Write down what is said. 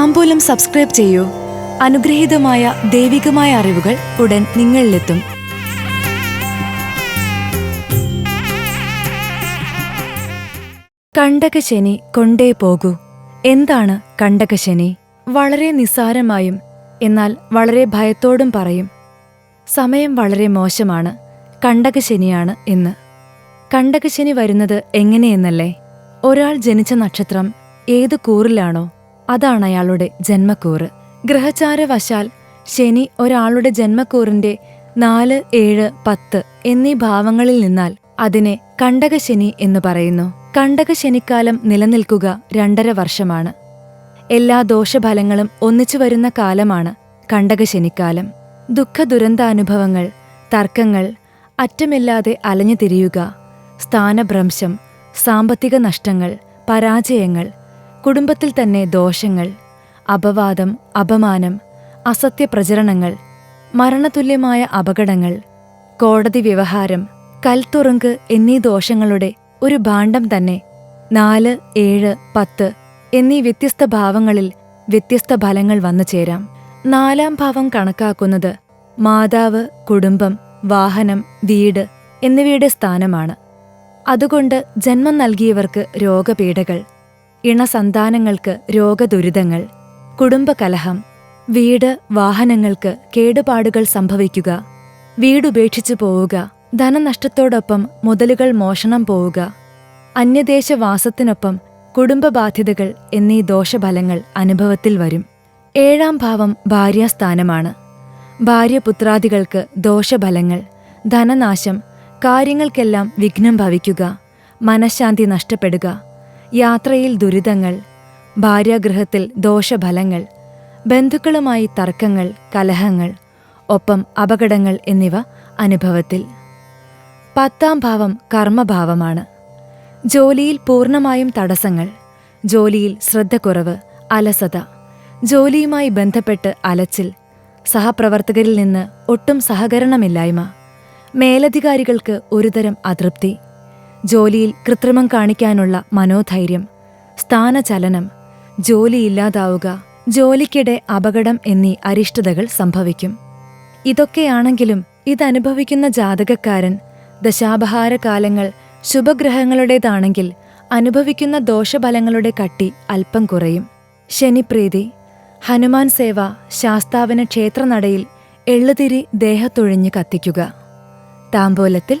താമ്പൂലം subscribe ചെയ്യൂ. അനുഗ്രഹീതമായ ദൈവികമായ അറിവുകൾ ഉടൻ നിങ്ങളിലെത്തും. കണ്ടകശനി കൊണ്ടേ പോകൂ. എന്താണ് കണ്ടകശനി? വളരെ നിസ്സാരമായും എന്നാൽ വളരെ ഭയത്തോടും പറയും. സമയം വളരെ മോശമാണ്. കണ്ടകശനിയാണ് എന്ന് കണ്ടകശനി വരുന്നത് എങ്ങനെയെന്നല്ലേ? ഒരാൾ ജനിച്ച നക്ഷത്രം ഏത് കൂറിലാണോ? അതാണ് അയാളുടെ ജന്മക്കൂറ്. ഗ്രഹചാരവശാൽ ശനി ഒരാളുടെ ജന്മക്കൂറിന്റെ നാല് ഏഴ് പത്ത് എന്നീ ഭാവങ്ങളിൽ നിന്നാൽ അതിനെ കണ്ടകശനി എന്ന് പറയുന്നു. കണ്ടകശനിക്കാലം നിലനിൽക്കുക രണ്ടര വർഷമാണ്. എല്ലാ ദോഷഫലങ്ങളും ഒന്നിച്ചു വരുന്ന കാലമാണ് കണ്ടകശനിക്കാലം. ദുഃഖദുരന്താനുഭവങ്ങൾ തർക്കങ്ങൾ അറ്റമില്ലാതെ അലഞ്ഞു തിരിയുക സ്ഥാനഭ്രംശം സാമ്പത്തിക നഷ്ടങ്ങൾ പരാജയങ്ങൾ കുടുംബത്തിൽ തന്നെ ദോഷങ്ങൾ അപവാദം അപമാനം അസത്യപ്രചരണങ്ങൾ മരണതുല്യമായ അപകടങ്ങൾ കോടതി വ്യവഹാരം കൽത്തുറുങ്ക് എന്നീ ദോഷങ്ങളുടെ ഒരു ഭാണ്ഡം തന്നെ നാല് ഏഴ് പത്ത് എന്നീ വ്യത്യസ്ത ഭാവങ്ങളിൽ വ്യത്യസ്ത ഫലങ്ങൾ വന്നു ചേരാം. നാലാം ഭാവം കണക്കാക്കുന്നത് മാതാവ് കുടുംബം വാഹനം വീട് എന്നിവയുടെ സ്ഥാനമാണ്. അതുകൊണ്ട് ജന്മം നൽകിയവർക്ക് രോഗപീഠകൾ ഇണസന്താനങ്ങൾക്ക് രോഗദുരിതങ്ങൾ കുടുംബകലഹം വീട് വാഹനങ്ങൾക്ക് കേടുപാടുകൾ സംഭവിക്കുക വീടുപേക്ഷിച്ചു പോവുക ധനനഷ്ടത്തോടൊപ്പം മുതലുകൾ മോഷണം പോവുക അന്യദേശവാസത്തിനൊപ്പം കുടുംബബാധ്യതകൾ എന്നീ ദോഷഫലങ്ങൾ അനുഭവത്തിൽ വരും. ഏഴാം ഭാവം ഭാര്യാസ്ഥാനമാണ്. ഭാര്യപുത്രാദികൾക്ക് ദോഷഫലങ്ങൾ ധനനാശം കാര്യങ്ങൾക്കെല്ലാം വിഘ്നം ഭവിക്കുക മനഃശാന്തി നഷ്ടപ്പെടുക യാത്രയിൽ ദുരിതങ്ങൾ ഭാര്യാഗൃഹത്തിൽ ദോഷഫലങ്ങൾ ബന്ധുക്കളുമായി തർക്കങ്ങൾ കലഹങ്ങൾ ഒപ്പം അപകടങ്ങൾ എന്നിവ അനുഭവത്തിൽ. പത്താം ഭാവം കർമ്മഭാവമാണ്. ജോലിയിൽ പൂർണമായും തടസ്സങ്ങൾ ജോലിയിൽ ശ്രദ്ധക്കുറവ് അലസത ജോലിയുമായി ബന്ധപ്പെട്ട് അലച്ചിൽ സഹപ്രവർത്തകരിൽ നിന്ന് ഒട്ടും സഹകരണമില്ലായ്മ മേലധികാരികൾക്ക് ഒരുതരം അതൃപ്തി ജോലിയിൽ കൃത്രിമം കാണിക്കാനുള്ള മനോധൈര്യം സ്ഥാനചലനം ജോലിയില്ലാതാവുക ജോലിക്കിടെ അപകടം എന്നീ അരിഷ്ടതകൾ സംഭവിക്കും. ഇതൊക്കെയാണെങ്കിലും ഇതനുഭവിക്കുന്ന ജാതകക്കാരൻ ദശാപഹാര കാലങ്ങൾ ശുഭഗ്രഹങ്ങളുടേതാണെങ്കിൽ അനുഭവിക്കുന്ന ദോഷഫലങ്ങളുടെ കട്ടി അല്പം കുറയും. ശനിപ്രീതി ഹനുമാൻ സേവ ശാസ്താവിന് ക്ഷേത്രനടയിൽ എള്ളുതിരി ദേഹത്തൊഴിഞ്ഞ് കത്തിക്കുക. താമ്പോലത്തിൽ